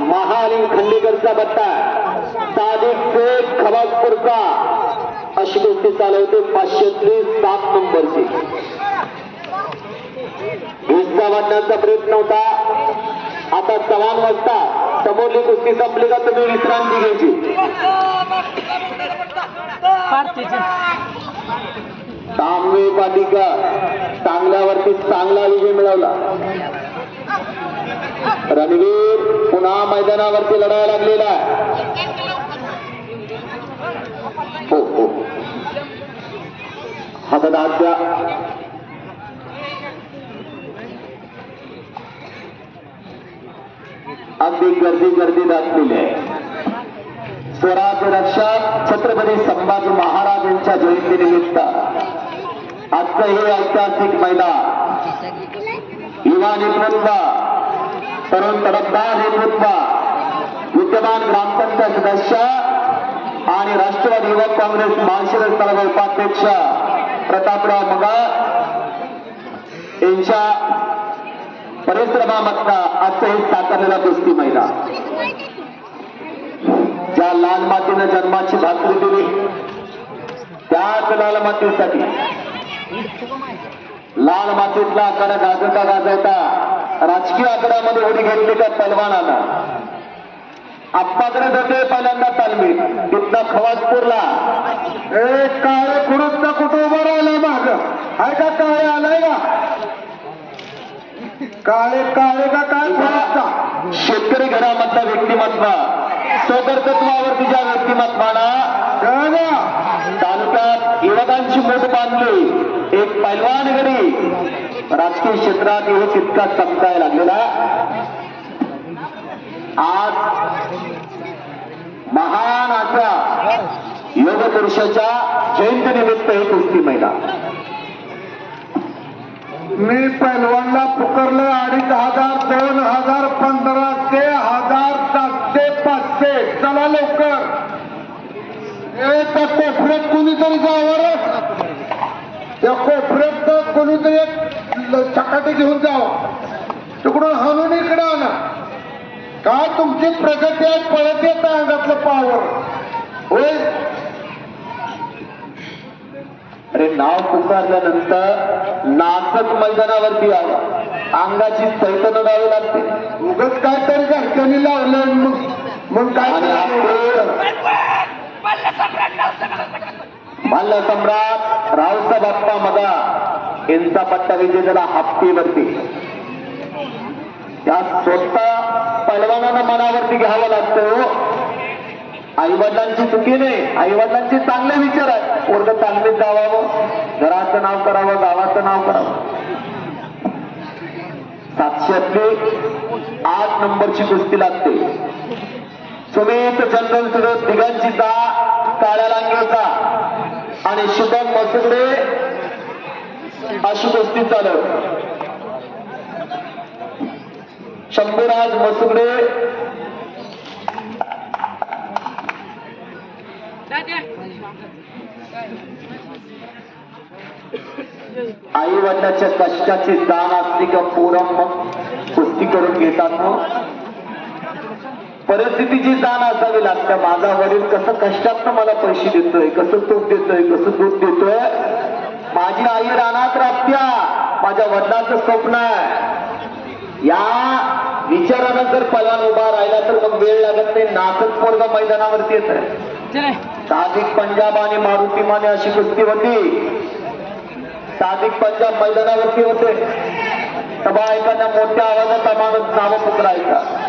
महालिंग खंडेकरचा बट्टा. सादिक शेख खबाजपूरचा अशी गोष्टी चालवते पाचशेतली सात नंबरची. हिस्सा वाढण्याचा प्रयत्न होता. आता समान वाजता. समोरली कुस्ती संपली का तुम्ही विश्रांती घ्यायची? तांबे पाटिका चांगल्यावरती चांगला विजय मिळवला. रणवीर पुन्हा मैदानावरती लढायला लागलेला आहे. हो हो. हातदाच्या अगदी गर्दी गर्दी दाखलेली आहे. स्वराज रक्षक छत्रपती संभाजी महाराज यांच्या जयंतीनिमित्त आजचं हे ऐतिहासिक मैदान. युवा नेतृत्व तरुण तडफदार नेतृत्व विद्यमान ग्रामपंचायत सदस्य आणि राष्ट्रवादी युवक काँग्रेस माळशिरस तालुका उपाध्यक्ष प्रतापराव मगर यांच्या परिश्रमामधनं आजचं हे साकारलेला कुस्ती महिला ज्या लाल मातीनं जन्माची भाकरी दिली त्याच लाल मातीसाठी लाल मातीतला कडक गाजवता गाजवता राजकीय आकड्यामध्ये उडी घेतली त्या पलवानाला आप्पाकडे जाते पहिल्यांदा तालमी तिथला खवाजपूरला ए काळे खुडूचा कुठं उभं राहिला माग? आहे का काळे आलाय का? काळे काळे का काय शेतकरी घरामधला व्यक्तिमत्व. स्वकर्तृत्वावर तिच्या व्यक्तिमत्वाला तालुक्यात युवकांची मोठ बांधली. एक पैलवानगरी राजकीय क्षेत्रात येऊ तितका चमकायला लागलेला. आज महान अशा योग पुरुषाच्या जयंती निमित्त हे कुस्ती मैदान. मी पैलवानला पुकारलं. अडीच हजार दोन हजार पंधराशे हजार सातशे पाचशे चला लवकर. त्या कोपऱ्यात कोणीतरी जावं रे त्या कोपऱ्यात तर कोणीतरी एक चकाटी घेऊन जावं तिकडून हाणून इकडे आणा. काय तुमची प्रगती आहे? पळत येत अंगातलं पावर. होय? अरे नाव पुकारल्यानंतर नाचत मैदानावरती यावं अंगाची चैतन्य द्यावी लागते. उगच काय तरी घरच्यांनी लावलं मग मग काय आणि मल्ल सम्राट? रावसा बाप्पा मगा. यांचा पट्टा विजय झाला हप्तीवरती. त्या स्वतः पैलवानानं मनावरती घ्यावा लागतो हो. आईवडिलांची चुकी नाही. आई चांगले विचार आहेत. वर्ग चांगलेच जावावं. घराचं नाव करावं गावाचं नाव करावं. सातशेतली आठ नंबरची कुस्ती लागते. सुमित चंदन सुरत तिघांची जा काळ्या रांगेचा. आणि शुभम मसुंडे अशुभ कुस्ती चालक शंभूराज मसुंडे आई वडिलाच्या कष्टाची जाण असली का पूरम मग कुस्ती करून घेतात मग? परिस्थितीची जाण असावी लागते माझा वडील कसं कष्टात मला पैसे देतोय कसं तूप देतोय कसं दूध देतोय माझी आई रानात राबत्या माझ्या वडिलाचं स्वप्न आहे. या विचारानं जर पलान उभा राहिला तर मग वेळ लागत नाही नाचत पोरगा मैदानावरती येत आहे. सादिक पंजाब आणि मारुती माने अशी कुस्ती होती. सादिक पंजाब मैदानावरती होते. सभा ऐकांना मोठ्या आवाजात आम्हाला नावं मानेंचं नाव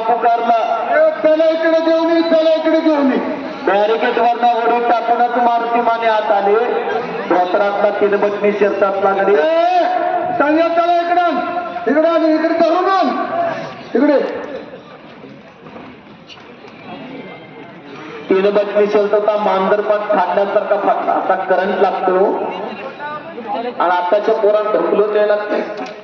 पुकारलं. त्याला इकडे घेऊन त्याला इकडे घेऊन ये. बॅरिकेड वरनं उडी टाकूनच मारुती माने आत आले. धोत्रातला तीन बटणी शिरतातला गडी ए, संजय त्याला इकडे. इकडे आण इकडे धरून इकडे. तीन बटणी शिरता मांजरपात फाडण्यासारखा फाटला असा करंट लागतो. आणि आताच्या पोरात ढकलून द्यायला लागते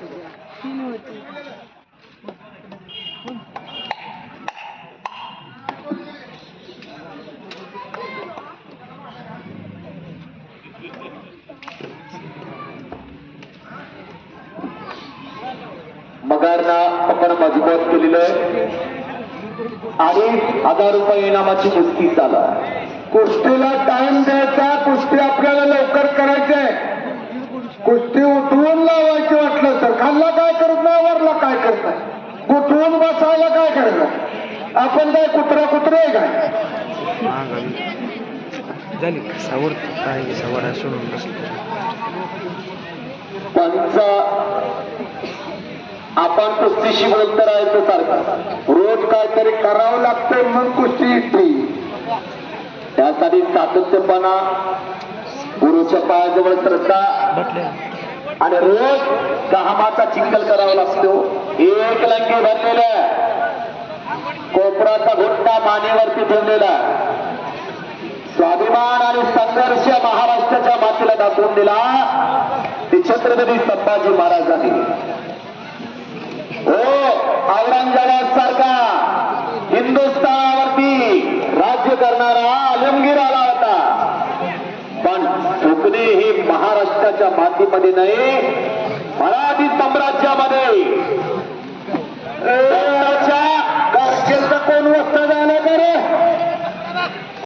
मगारना आपण मजबूत केलेलं आहे. आणि हजार रुपये इनामाची कुस्ती चालू आहे कुस्तीला टाइम द्यायचा कुस्ती आपल्याला लवकर करायची आहे कुस्ती उठवून लावायची वाटलं तर खाल्ला काय करत नाही वरला काय करत नाही. उठवून बसायला काय करायचं आपण काय कुत्रा कुत्रे आहे काय? झाली सावड काय सावड सोडून पंच आपण कुस्तीशी बोलत राहायचं सारखं. रोज काहीतरी करावं लागतंय मग कुस्ती येते त्यासाठी सातत्यपणा गुरुच्या पायाजवळ श्रद्धा आणि रोज गहामाचा चिखल करावा लागतो. एक लंगे भरलेला कोपराचा घुट्टा मानेवरती ठेवलेला. स्वाभिमान आणि संघर्ष महाराष्ट्राच्या मातीला दाखवून दिला. ते छत्रपती संभाजी महाराजांनी. हो औरंगाबाद सारखा हिंदुस्थानावरती राज्य करणारा आलमगीर आला होता. पण फुकणे हे महाराष्ट्राच्या मातीमध्ये नाही मराठी साम्राज्यामध्ये. कोण वस्ता झालं तर